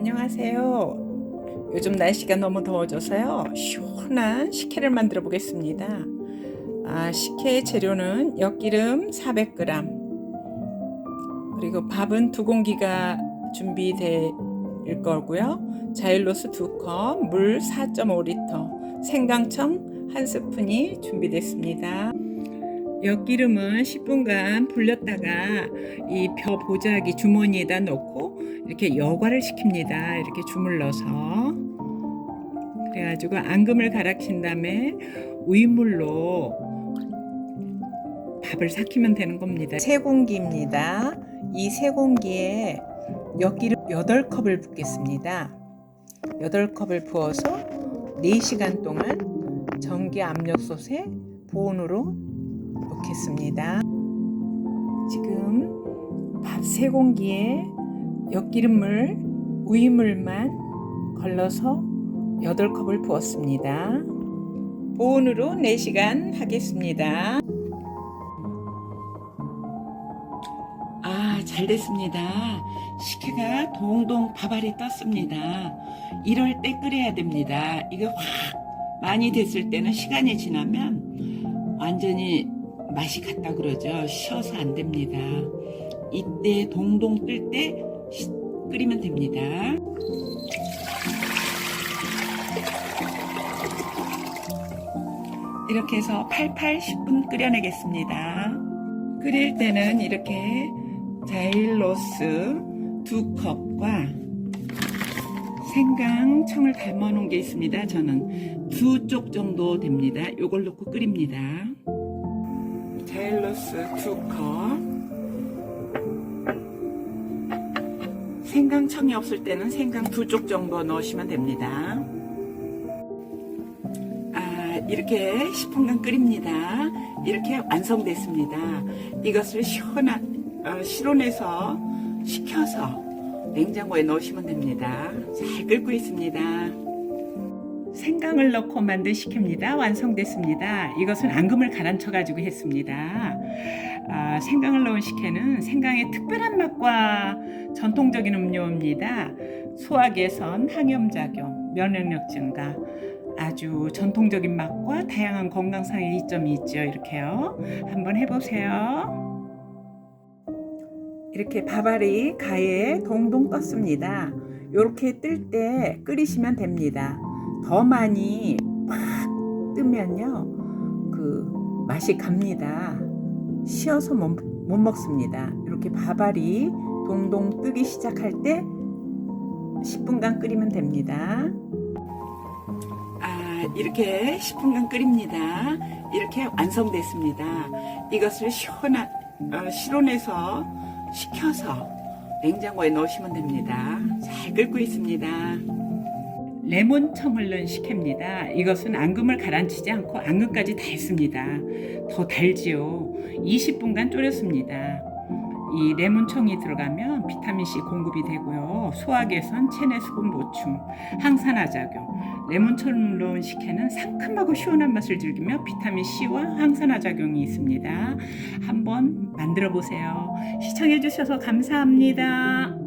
안녕하세요. 요즘 날씨가 너무 더워져서요. 시원한 식혜를 만들어 보겠습니다. 아, 식혜 재료는 엿기름 400g, 그리고 밥은 두 공기가 준비될 거고요. 자일로스 2컵, 물 4.5리터, 생강청 한 스푼이 준비됐습니다. 엿기름은 10분간 불렸다가 이 벼 보자기 주머니에다 넣고 이렇게 여과를 시킵니다. 이렇게 주물러서 그래가지고 앙금을 갈아킨 다음에 우유물로 밥을 삭히면 되는 겁니다. 세 공기입니다. 이 세 공기에 엿기름 8컵을 붓겠습니다. 8컵을 부어서 4시간 동안 전기 압력솥에 보온으로 놓겠습니다. 지금 밥 세 공기에 엿기름물, 우유물만 걸러서 8컵을 부었습니다. 보온으로 4시간 하겠습니다. 아, 잘 됐습니다. 식혜가 동동 밥알이 떴습니다. 이럴 때 끓여야 됩니다. 이게 확 많이 됐을 때는 시간이 지나면 완전히 맛이 갔다 그러죠. 쉬어서 안 됩니다. 이때 동동 뜰 때 끓이면 됩니다. 이렇게 해서 88, 10분 끓여내겠습니다. 끓일 때는 이렇게 자일로스 두 컵과 생강 청을 담아 놓은 게 있습니다. 저는 두 쪽 정도 됩니다. 요걸 넣고 끓입니다. 자일로스 두 컵. 생강청이 없을 때는 생강 두 쪽 정도 넣으시면 됩니다. 아, 이렇게 10분간 끓입니다. 이렇게 완성됐습니다. 이것을 시원한, 어, 실온에서 식혀서 냉장고에 넣으시면 됩니다. 잘 끓고 있습니다. 생강을 넣고 만든 식혜입니다. 완성됐습니다. 이것은 앙금을 가라앉혀 가지고 했습니다. 아, 생강을 넣은 식혜는 생강의 특별한 맛과 전통적인 음료입니다. 소화 개선, 항염 작용, 면역력 증가, 아주 전통적인 맛과 다양한 건강상의 이점이 있죠. 이렇게요. 한번 해보세요. 이렇게 밥알이 가에 동동 떴습니다. 이렇게 뜰 때 끓이시면 됩니다. 더 많이 팍 뜨면요, 그 맛이 갑니다. 쉬어서 못, 못 먹습니다. 이렇게 밥알이 동동 뜨기 시작할 때 10분간 끓이면 됩니다. 아, 이렇게 10분간 끓입니다. 이렇게 완성됐습니다. 이것을 시원한 어, 실온에서 식혀서 냉장고에 넣으시면 됩니다. 잘 끓고 있습니다. 레몬 청을 넣은 식혜입니다. 이것은 앙금을 가라앉히지 않고 앙금까지 다 했습니다. 더 달지요. 20분간 졸였습니다. 이 레몬청이 들어가면 비타민C 공급이 되고요. 소화 개선, 체내 수분 보충, 항산화 작용. 레몬청을 넣은 식혜는 상큼하고 시원한 맛을 즐기며 비타민C와 항산화 작용이 있습니다. 한번 만들어 보세요. 시청해 주셔서 감사합니다.